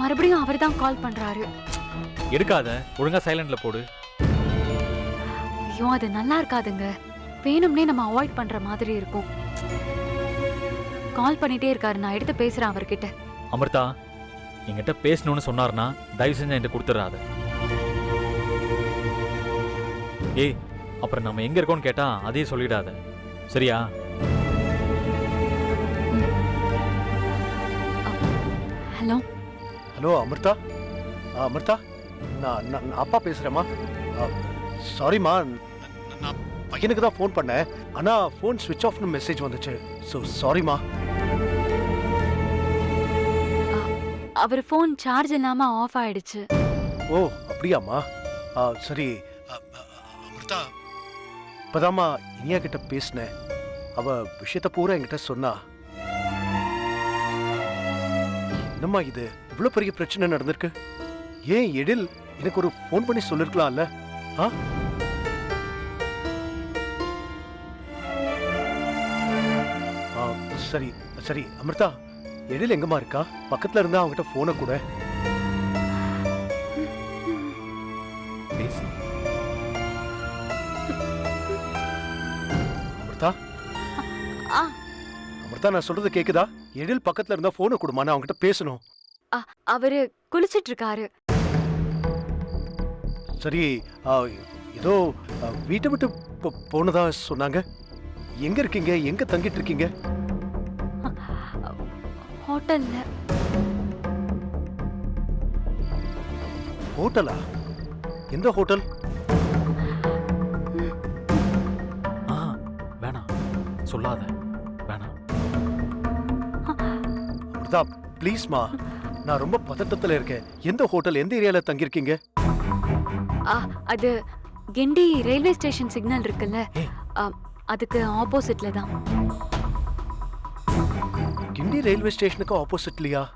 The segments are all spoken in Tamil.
மறுபடியும் அவர் தான் கால் பண்றாரு. எடுக்காத ஒழுங்கா சைலண்ட்ல போடு. ஐயோ அது நல்லா இருக்காதுங்க. வேணும்னே நம்ம அவாய்ட் பண்ற மாதிரி இருக்கும். கால் பண்ணிட்டே இருக்காரு நான் எடுத்து பேசுறேன் அவர்கிட்ட. அமிர்தா என்கிட்ட பேசணும்னு சொன்னார்னா தயவு செஞ்சு என்கிட்ட கொடுத்துடாத ஏய் அப்புறம் நம்ம எங்க இருக்கோம்னு கேட்டா அதையும் சொல்லிடாத. சரியா? ஹலோ. ஹலோ அமிர்தா? ஆ, அமிர்தா? நான் நான் நான் அப்பா பேசுகிறேம்மா சாரிம்மா நான் பையனுக்கு தான் ஃபோன் பண்ணேன். ஆனால் ஃபோன் ஸ்விட்ச் ஆஃப்னு மெசேஜ் வந்துச்சு. ஸோ சாரிம்மா அவர் ஃபோன் சார்ஜ் இல்லாம ஆஃப் ஆயிடுச்சு. ஓ அப்படியாம்மா? ஆ, சரி. அமிர்தா? இப்போதாம்மா இனியா கிட்ட பேசினேன். அவ விஷயத்த பூரா என்கிட்ட சொன்னா. என்னம்மா இது? இவ்வளோ பெரிய பிரச்சனை நடந்திருக்கு. ஏன் எழில் எனக்கு ஒரு ஃபோன் பண்ணி சொல்லிருக்கலாம்ல? ஆ? சரி சரி. அமிர்தா எழில் எங்கம்மா இருக்கா? பக்கத்துல இருந்தா அவங்ககிட்ட போனை கூட. அமிர்தா? ஆ அமிர்தா நான் சொல்றது கேக்குதா? எழில் பக்கத்துல இருந்தா போனை கொடுமா நான் அவங்ககிட்ட பேசணும். அ, அவரு குளிச்சிட்டு இருக்காரு சரி ஆ, ஏதோ ஆ, வீட்டை விட்டு போ- போனதா சொன்னாங்க. எங்க இருக்கீங்க? எங்க தங்கிட்டு இருக்கீங்க ஹோட்டல்ல. ஹோட்டலா? எந்த ஹோட்டல்? ஆ வேணாம். சொல்லாத. வேணாம். அமிர்தா ப்ளீஸ்மா நான் ரொம்ப பதட்டத்துல இருக்கேன். எந்த ஹோட்டல் எந்த ஏரியால தங்கியிருக்கீங்க? ஆ, அது கிண்டி ரயில்வே ஸ்டேஷன் சிக்னல் இருக்குல்ல. ஆ, அதுக்கு ஆப்போசிட்ல தான். கிண்டி ரயில்வே ஸ்டேஷனுக்கு ஆப்போசிட்லயா?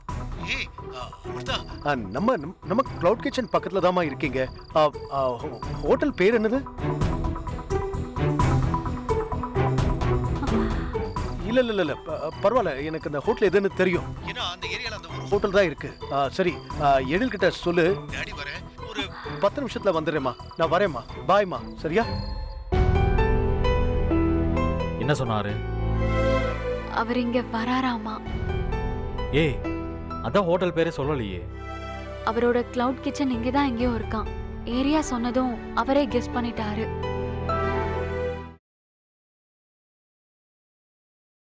ஏய் ஆ, அமிர்தா ஆ, நம்ம நம்ம- நம்ம கிளவுட் கிச்சன் பக்கத்துல தாமா இருக்கீங்க. ஆ, ஆ, ஹோ- ஹோட்டல் பேர் என்னது? இல்ல இல்ல இல்ல, பரவாயில்ல. எனக்கு அந்த ஹோட்டல் எதுன்னு தெரியும். ஏன்னா அந்த ஏரியால அந்த ஒரு ஹோட்டல் தான் இருக்கு. ஆ, சரி. ஆ, எழில் கிட்ட சொல்லு. டாடி வரேன். ஒரு பத்து நிமிஷத்துல வந்துடுறேம்மா. நான் வரேம்மா. பாய்மா சரியா? என்ன சொன்னாரு? அவர் இங்க வராராமா. ஏய் அதான் ஹோட்டல் பேரே சொல்லலையே. அவரோட கிளவுட் கிச்சன் இங்க தான் எங்கேயோ இருக்கான். ஏரியா சொன்னதும் அவரே கெஸ் பண்ணிட்டாரு.